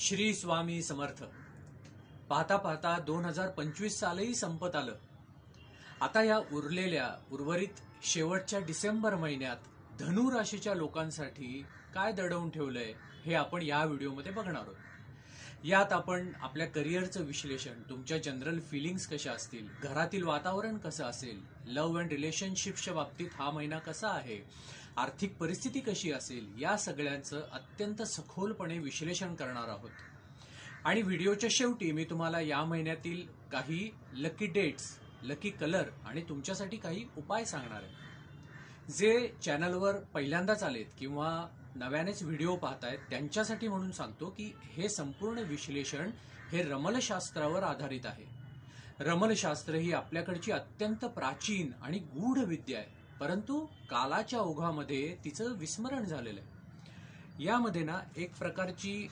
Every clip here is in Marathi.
श्री स्वामी समर्थ. पाहता पाहता दोन हजार पंचवीस सालही संपत आलं. आता या उरलेल्या उर्वरित शेवटच्या डिसेंबर महिन्यात धनु राशीच्या लोकांसाठी काय दडवून ठेवलंय हे आपण या व्हिडिओमध्ये बघणार आहोत. यात आपण आपल्या करिअरचं विश्लेषण तुमच्या जनरल फिलिंग्स कशा असतील घरातील वातावरण कसं असेल लव्ह अँड रिलेशनशिपच्या बाबतीत हा महिना कसा आहे आर्थिक परिस्थिती कशी असेल या सगळ्यांचं अत्यंत सखोलपणे विश्लेषण करणार आहोत. आणि व्हिडिओच्या शेवटी मी तुम्हाला या महिन्यातील काही लकी डेट्स लकी कलर आणि तुमच्यासाठी काही उपाय सांगणार आहे. जे चॅनलवर पहिल्यांदाच आलेत किंवा नव्यानेच व्हिडिओ पाहतायत त्यांच्यासाठी म्हणून सांगतो की हे संपूर्ण विश्लेषण हे रमलशास्त्रावर आधारित आहे. रमलशास्त्र ही आपल्याकडची अत्यंत प्राचीन आणि गूढ विद्या आहे परंतु कालाच्या ओघामध्ये तिचं विस्मरण झालेलं आहे. यामध्ये ना एक प्रकारची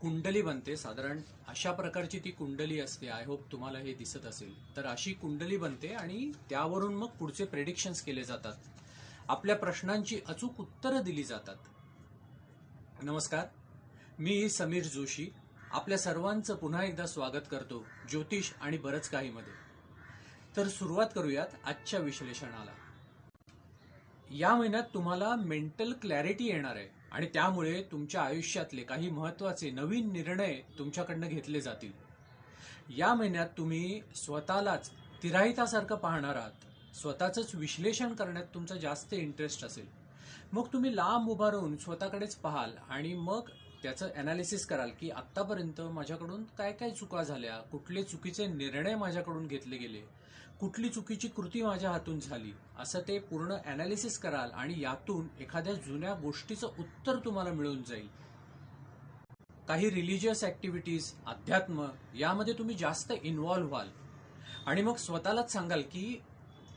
कुंडली बनते साधारण अशा प्रकारची ती कुंडली असते आय होप तुम्हाला हे दिसत असेल. तर अशी कुंडली बनते आणि त्यावरून मग पुढचे प्रेडिक्शन्स केले जातात. आपल्या प्रश्नांची अचूक उत्तरं दिली जातात. नमस्कार. मी समीर जोशी. आपल्या सर्वांचं पुन्हा एकदा स्वागत करतो ज्योतिष आणि बरंच काही मध्ये तर सुरुवात करूयात आजच्या विश्लेषणाला. या महिन्यात तुम्हाला मेंटल क्लॅरिटी येणार आहे आणि त्यामुळे तुमच्या आयुष्यातले काही महत्त्वाचे नवीन निर्णय तुमच्याकडनं घेतले जातील. या महिन्यात तुम्ही स्वतःलाच तिराहितासारखं पाहणार आहात. स्वतःच विश्लेषण करण्यात तुमचा जास्त इंटरेस्ट असेल. मग तुम्ही लांब उभा राहून स्वतःकडेच पाहाल आणि मग त्याचं अनालिसिस कराल की आत्तापर्यंत माझ्याकडून काय काय चुका झाल्या कुठले चुकीचे निर्णय माझ्याकडून घेतले गेले कुठली चुकीची कृती माझ्या हातून झाली असं ते पूर्ण अनालिसिस कराल आणि यातून एखाद्या जुन्या गोष्टीचं उत्तर तुम्हाला मिळून जाईल. काही रिलिजियस ऍक्टिव्हिटीज अध्यात्म यामध्ये तुम्ही जास्त इन्व्हॉल्व्ह व्हाल. आणि मग स्वतःलाच सांगाल की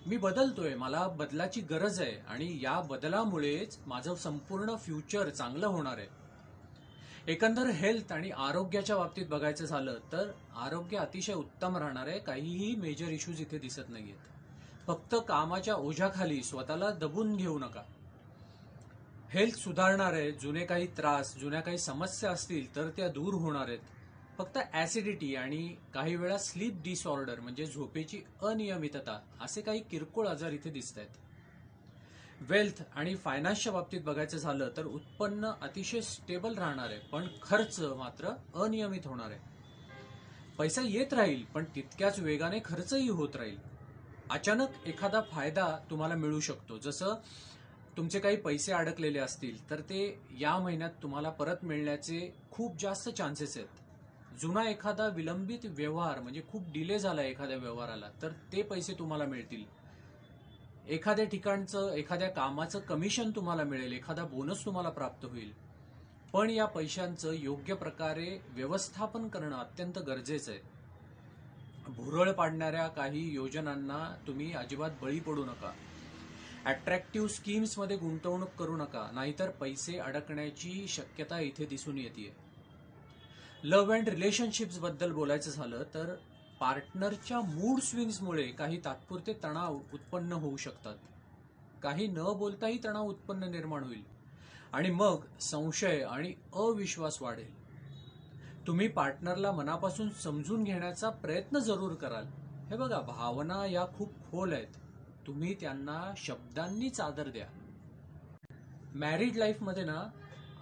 मी बदलतोय मला बदलाची गरज आहे आणि या बदलामुळेच माझं संपूर्ण फ्युचर चांगलं होणार आहे. एकंदर हेल्थ आणि आरोग्याच्या बाबतीत बघायचं झालं तर आरोग्य अतिशय उत्तम राहणार आहे काहीही मेजर इश्यूज इथे दिसत नाहीयेत. फक्त कामाच्या ओझ्याखाली स्वतःला दबून घेऊ नका. हेल्थ सुधारणार आहे जुने काही त्रास जुन्या काही समस्या असतील तर त्या दूर होणार आहेत. फक्त ऍसिडिटी आणि काही वेळा स्लीप डिसऑर्डर म्हणजे झोपेची अनियमितता असे काही किरकोळ आजार इथे दिसत आहेत वेल्थ आणि फायनान्सच्या बाबतीत बघायचं झालं तर उत्पन्न अतिशय स्टेबल राहणार आहे पण खर्च मात्र अनियमित होणार आहे. पैसा येत राहील पण तितक्याच वेगाने खर्चही होत राहील. अचानक एखादा फायदा तुम्हाला मिळू शकतो. जसं तुमचे काही पैसे अडकलेले असतील तर ते या महिन्यात तुम्हाला परत मिळण्याचे खूप जास्त चान्सेस आहेत. जुना एखादा विलंबित व्यवहार म्हणजे खूप डिले झाला एखाद्या व्यवहाराला तर ते पैसे तुम्हाला मिळतील. एखाद्या ठिकाणचं एखाद्या कामाचं कमिशन तुम्हाला मिळेल एखादा बोनस तुम्हाला प्राप्त होईल. पण या पैशांचं योग्य प्रकारे व्यवस्थापन करणं अत्यंत गरजेचं आहे. भुरळ पाडणाऱ्या काही योजनांना तुम्ही अजिबात बळी पडू नका. अट्रॅक्टिव्ह स्कीम्समध्ये गुंतवणूक करू नका नाहीतर पैसे अडकण्याची शक्यता इथे दिसून येते लव्ह अँड रिलेशनशिप्सबद्दल बोलायचं झालं तर पार्टनरच्या मूड स्विंग्समुळे काही तात्पुरते तणाव उत्पन्न होऊ शकतात. काही न बोलताही तणाव उत्पन्न निर्माण होईल. आणि मग संशय आणि अविश्वास वाढेल. तुम्ही पार्टनरला मनापासून समजून घेण्याचा प्रयत्न जरूर कराल. हे बघा भावना या खूप खोल आहेत. तुम्ही त्यांना शब्दांनीच आदर द्या. मॅरिड लाईफमध्ये ना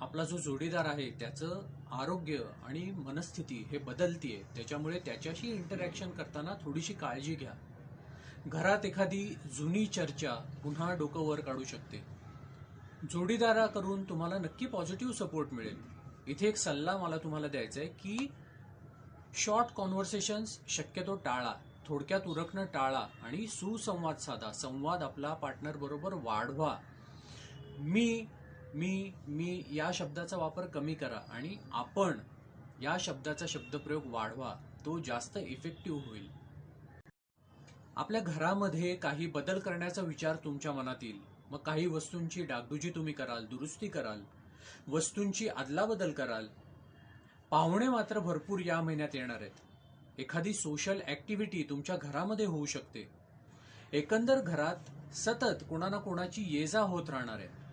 आपला जो जोडीदार आहे त्याचं आरोग्य आणि मनस्थिती हे बदलतीये. त्याच्यामुळे त्याच्याशी इंटरॅक्शन करताना थोडीशी काळजी घ्या. घरात एखादी जुनी चर्चा पुन्हा डोकं वर काढू शकते. जोडीदाराकडून तुम्हाला नक्की पॉझिटिव्ह सपोर्ट मिळेल. इथे एक सल्ला मला तुम्हाला द्यायचा आहे की शॉर्ट कॉन्व्हर्सेशन्स शक्यतो टाळा. थोडक्यात उरकणं टाळा आणि सुसंवाद साधा. संवाद आपला पार्टनर बरोबर वाढवा. मी मी मी या शब्दाचा वापर कमी करा आणि आपण या शब्दाचा शब्दप्रयोग वाढवा. तो जास्त इफेक्टिव्ह होईल. आपल्या घरामध्ये काही बदल करण्याचा विचार तुमच्या मनात येईल मग काही वस्तूंची डागडुजी तुम्ही कराल दुरुस्ती कराल. वस्तूंची अदलाबदल कराल. पाहुणे मात्र भरपूर या महिन्यात येणार आहेत. एखादी सोशल ऍक्टिव्हिटी तुमच्या घरामध्ये होऊ शकते. एकंदर घरात सतत कोणा ना कोणाची ये जा होत राहणार आहे.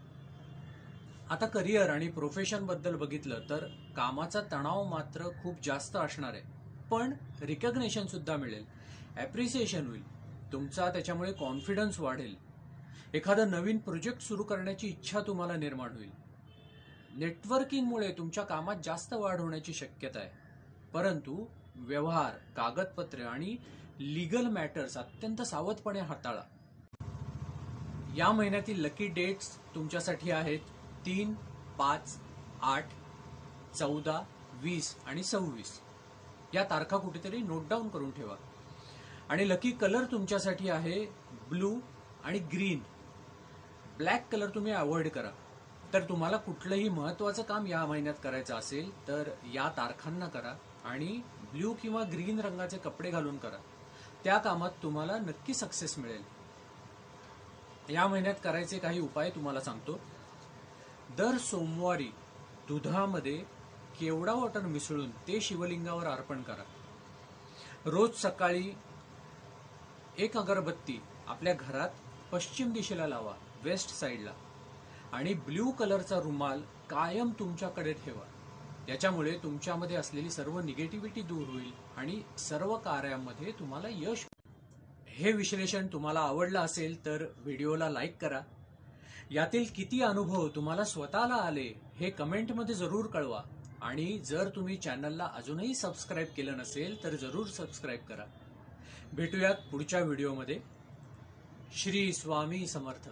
आता करिअर आणि प्रोफेशनबद्दल बघितलं तर कामाचा तणाव मात्र खूप जास्त असणार आहे. पण रिकग्नेशन सुद्धा मिळेल. ॲप्रिसिएशन होईल. तुमचा त्याच्यामुळे कॉन्फिडन्स वाढेल. एखादा नवीन प्रोजेक्ट सुरू करण्याची इच्छा तुम्हाला निर्माण होईल. नेटवर्किंगमुळे तुमच्या कामात जास्त वाढ होण्याची शक्यता आहे. परंतु व्यवहार कागदपत्रे आणि लीगल मॅटर्स अत्यंत सावधपणे हाताळा. या महिन्यातील लकी डेट्स तुमच्यासाठी आहेत. तीन पाच आठ चौदा वीस आणि सव्वीस. या तारखा कुठेतरी नोट डाऊन करून ठेवा. आणि लकी कलर तुमच्यासाठी आहे ब्लू आणि ग्रीन ब्लॅक कलर तुम्ही अवॉइड करा. तर तुम्हाला कुठलंही महत्वाचं काम या महिन्यात करायचं असेल तर या तारखांना करा आणि ब्ल्यू किंवा ग्रीन रंगाचे कपडे घालून करा. त्या कामात तुम्हाला नक्की सक्सेस मिळेल. या महिन्यात करायचे काही उपाय तुम्हाला सांगतो. दर सोमवारी दुधामध्ये केवडा वॉटर मिसळून ते शिवलिंगावर अर्पण करा. रोज सकाळी एक अगरबत्ती आपल्या घरात पश्चिम दिशेला लावा वेस्ट साईडला. आणि ब्ल्यू कलरचा रुमाल कायम तुमच्याकडे ठेवा. याच्यामुळे तुमच्यामध्ये असलेली सर्व निगेटिव्हिटी दूर होईल आणि सर्व कार्यामध्ये तुम्हाला यश हे विश्लेषण तुम्हाला आवडलं असेल तर व्हिडिओला लाईक करा यातील किती अनुभव तुम्हाला स्वतःला आले हे कमेंटमध्ये जरूर कळवा. आणि जर तुम्ही चॅनलला अजूनही सबस्क्राईब केलं नसेल तर जरूर सबस्क्राईब करा. भेटूयात पुढच्या व्हिडिओमध्ये. श्री स्वामी समर्थ.